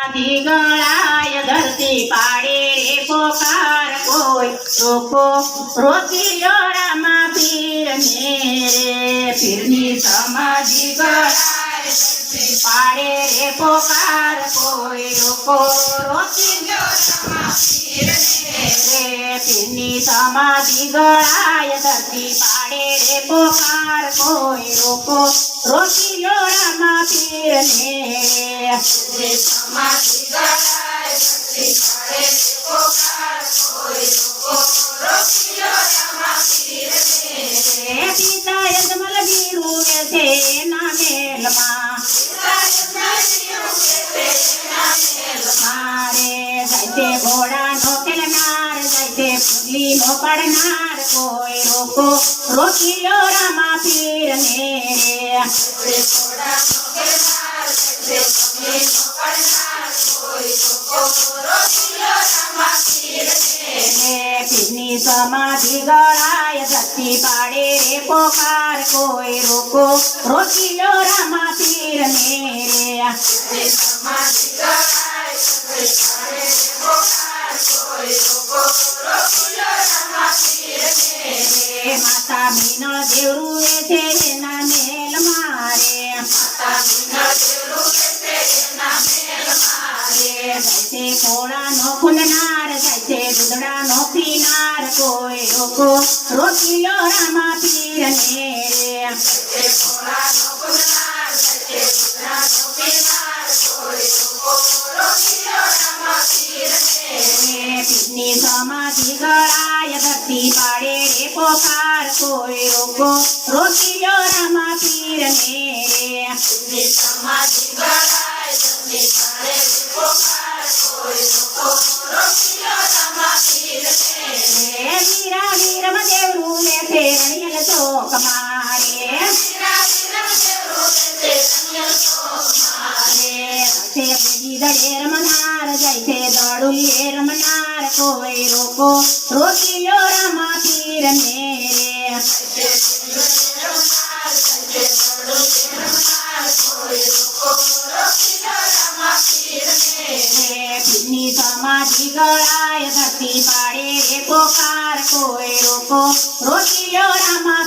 આથી ગળાય ધરતી પાડે રે પોકાર કોઈ. રોકો, રોકી લ્યો રામા પીર ને રે. પીરની સમાધિ ગળાય પાડે રે પોકાર કોઈ. લોકો રોકી લ્યો રામા પીર ને રે પીરની સમાધિ ગળાય ધરતી પાડે રે પોકાર કોઈ રોકો. રોકી લ્યો રામા પીર ને રે સમાધિ ગળાય ધરતી પાડે રે પોકાર કોઈ રોકી. લ્યો રામા પીર ને રે પિતા યજમલ ગીરું કે છે એના મેલમાં. મારે જાય છે ઘોડાનો ખેલનાર જાય છે પુડલીનો પડનાર કોઈ રોકો રોકી લ્યો રામા પીર ને રે રે પીરની સમાધિ ગળાય ધરતી પાડે રે પોકાર કોઈ રોકો રોકી લ્યો રામા પીર ને રે રે દેવરુએ છે એના મેલ મારે. છે કોળાનો ફૂલનાર જાય છે કોઈ રોકો રોકી લ્યો રામા પીર ને રે રે. રે પોકાર કોઈ રોકો રોકી લ્યો રામા પીર ને રે રે વીરા વીરમ દેવરું ને છે રણિયલ ચોક મારે રે છે બીજી દળે રમનાર જાય છે દડુલીએ રમનાર સમાધિ ગળાય ધરતી પાડે રે પોકાર કોઈ રોકો. રોકી રામા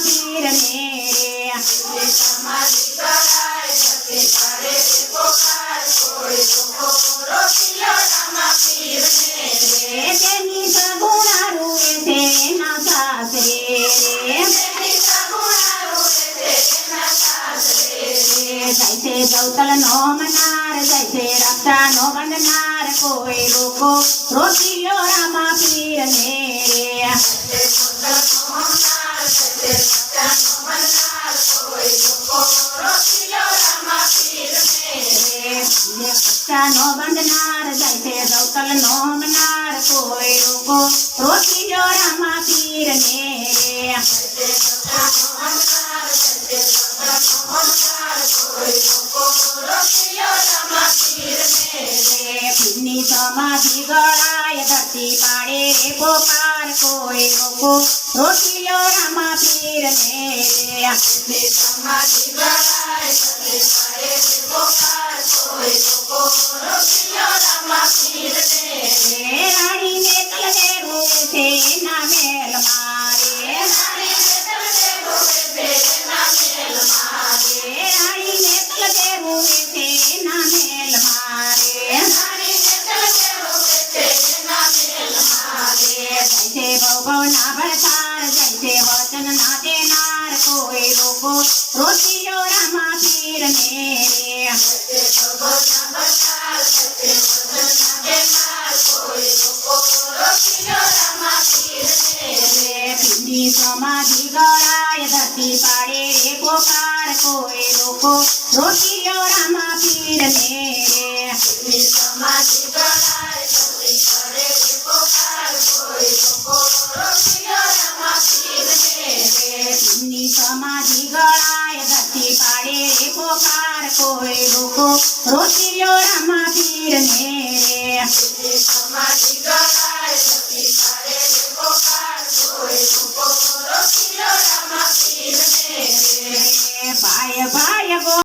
જાય છે ગૌતલ નો મનાર જાય છે રક્ષા નો બંધનાર કોઈ લોકો રોકી લ્યો રામા પીર ને રે નો બંધનાર જાય છે ગૌતલ નો મનાર કોઈ લોકો રોકી લ્યો રામા પીર ને રે રે સમાધિ ગળાય ધરતી પાડે રે પોકાર કોઈ રોકી લ્યો રામા પીર ને રે રે છે ભવભવના ભરતાર જાય છે વચન ના દેનાર કોઈ લોકો રોકી લ્યો રામા પીર ને રે રે પીરની સમાધિ ગળાય ધરતી પાડે રે પોકાર કોઈ લોકો રોકી લ્યો રામા પીર ને રે રે સમાધિ ગળાય ધરતી પાડે રે પોકાર, કોઈ લોકો રોકી લ્યો રામા પીર ને રે. સમાધિ ગળાય